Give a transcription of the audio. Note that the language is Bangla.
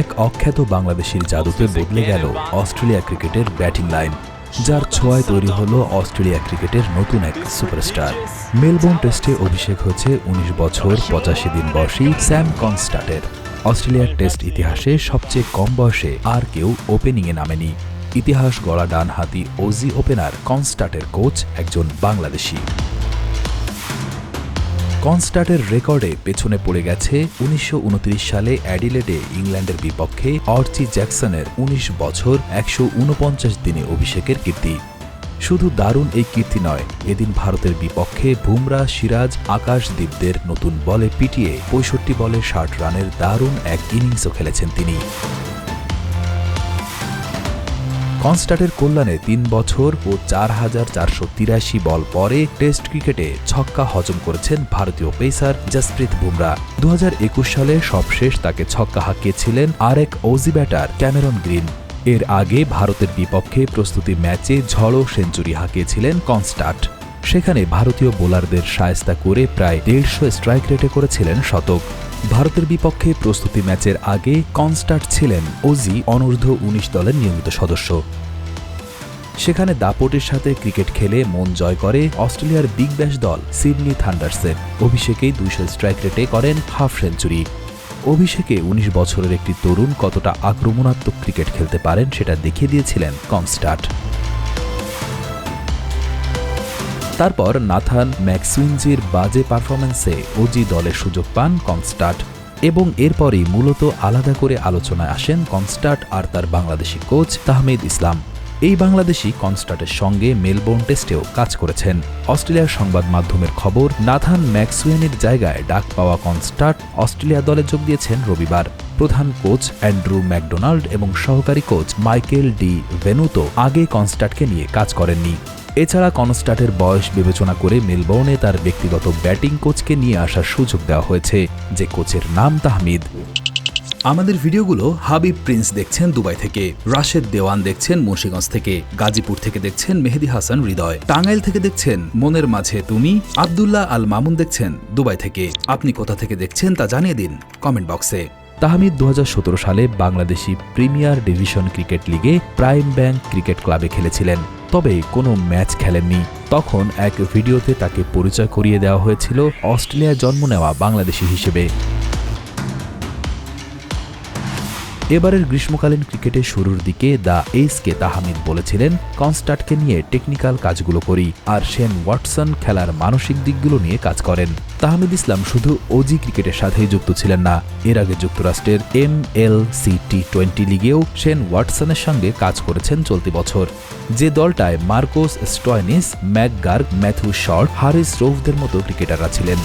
এক অখ্যাত বাংলাদেশের জাদুতে বদলে গেল অস্ট্রেলিয়া ক্রিকেটের ব্যাটিং লাইন, যার ছোঁয়ায় তৈরি হলো অস্ট্রেলিয়া ক্রিকেটের নতুন এক সুপারস্টার। মেলবোর্ন টেস্টে অভিষেক হয়েছে উনিশ বছর পঁচাশি দিন বয়সী স্যাম কনস্টাটের। অস্ট্রেলিয়ার টেস্ট ইতিহাসে সবচেয়ে কম বয়সে আর কেউ ওপেনিংয়ে নামেনি। ইতিহাস গড়া ডানহাতি ওজি ওপেনার কনস্টাটের কোচ একজন বাংলাদেশি। কনস্টার্টের রেকর্ডে পেছনে পড়ে গেছে উনিশশো উনত্রিশ সালে অ্যাডিলেডে ইংল্যান্ডের বিপক্ষে অর্চি জ্যাকসনের ১৯ বছর একশো ঊনপঞ্চাশ দিনে অভিষেকের কীর্তি। শুধু দারুণ এই কীর্তি নয়, এদিন ভারতের বিপক্ষে বুমরা, সিরাজ আকাশদীপদের নতুন বলে পিটিয়ে পঁয়ষট্টি বলে ষাট রানের দারুণ এক ইনিংসও খেলেছেন তিনি। কনস্টার্টের কল্যাণে তিন বছর ও চার হাজার চারশো তিরাশি বল পরে টেস্ট ক্রিকেটে ছক্কা হজম করেছেন ভারতীয় পেসার জসপ্রীত বুমরা। দু হাজার একুশ সালে সবশেষ তাকে ছক্কা হাঁকিয়েছিলেন আরেক ওজি ব্যাটার ক্যামেরন গ্রিন। এর আগে ভারতের বিপক্ষে প্রস্তুতি ম্যাচে ঝড়ো সেঞ্চুরি হাঁকিয়েছিলেন কনস্টার্ট সেখানে ভারতীয় বোলারদের সায়স্তা করে প্রায় দেড়শো স্ট্রাইক রেটে করেছিলেন শতক। ভারতের বিপক্ষে প্রস্তুতি ম্যাচের আগে কনস্টার্ট ছিলেন ওজি অনূর্ধ্ব উনিশ দলের নিয়মিত সদস্য। সেখানে দাপটের সাথে ক্রিকেট খেলে মন জয় করে অস্ট্রেলিয়ার বিগ ব্যাশ দল সিডনি থান্ডার্সের অভিষেকেই দুইশো স্ট্রাইক রেটে করেন হাফ সেঞ্চুরি। অভিষেকে ১৯ বছরের একটি তরুণ কতটা আক্রমণাত্মক ক্রিকেট খেলতে পারেন সেটা দেখিয়ে দিয়েছিলেন কনস্টার্ট তারপর নাথান ম্যাক্সুইনজির বাজে পারফরম্যান্সে ওজি দলের সুযোগ পান কনস্টার্ট এবং এরপরই মূলত আলাদা করে আলোচনায় আসেন কনস্টার্ট আর তার বাংলাদেশি কোচ তাহমিদ ইসলাম। এই বাংলাদেশি কনস্টার্টের সঙ্গে মেলবোর্ন টেস্টেও কাজ করেছেন। অস্ট্রেলিয়ার সংবাদ মাধ্যমের খবর, নাথান ম্যাক্সুয়েনের জায়গায় ডাক পাওয়া কনস্টার্ট অস্ট্রেলিয়া দলে যোগ দিয়েছেন রবিবার। প্রধান কোচ অ্যান্ড্রু ম্যাকডোনাল্ড এবং সহকারী কোচ মাইকেল ডি ভেনুতো আগে কনস্টার্টকে নিয়ে কাজ করেননি। এছাড়া কনস্টার্টের বয়স বিবেচনা করে মেলবোর্নে তার ব্যক্তিগত ব্যাটিং কোচকে নিয়ে আসার সুযোগ দেওয়া হয়েছে, যে কোচের নাম তাহমিদ। আমাদের ভিডিওগুলো হাবিব প্রিন্স দেখছেন দুবাই থেকে, রাশেদ দেওয়ান দেখছেন মুন্সিগঞ্জ থেকে, গাজীপুর থেকে দেখছেন মেহেদি হাসান হৃদয়, টাঙ্গাইল থেকে দেখছেন মনের মাঝে তুমি, আবদুল্লাহ আল মামুন দেখছেন দুবাই থেকে। আপনি কোথা থেকে দেখছেন তা জানিয়ে দিন কমেন্ট বক্সে। তাহমিদ দু হাজার সতেরো সালে বাংলাদেশি প্রিমিয়ার ডিভিশন ক্রিকেট লিগে প্রাইম ব্যাংক ক্রিকেট ক্লাবে খেলেছিলেন। তবে কোনো ম্যাচ খেলেননি। তখন এক ভিডিওতে তাকে পরিচয় করিয়ে দেওয়া হয়েছিল অস্ট্রেলিয়ায় জন্ম নেওয়া বাংলাদেশি হিসেবে। এবারের গ্রীষ্মকালীন ক্রিকেটের শুরুর দিকে দ্য এইসকে তাহামিদ বলেছিলেন, কনস্টার্টকে নিয়ে টেকনিক্যাল কাজগুলো করি আর শেন ওয়াটসন খেলার মানসিক দিকগুলো নিয়ে কাজ করেন। তাহমিদ ইসলাম শুধু ওজি ক্রিকেটের সাথেই যুক্ত ছিলেন না, এর আগে যুক্তরাষ্ট্রের M L C T twenty লিগেও Shane ওয়াটসনের সঙ্গে কাজ করেছেন চলতি বছর। যে দলটায় Marcus Stoinis, McGurk Matthew Short, Haris রৌফদের মতো ক্রিকেটাররা ছিলেন।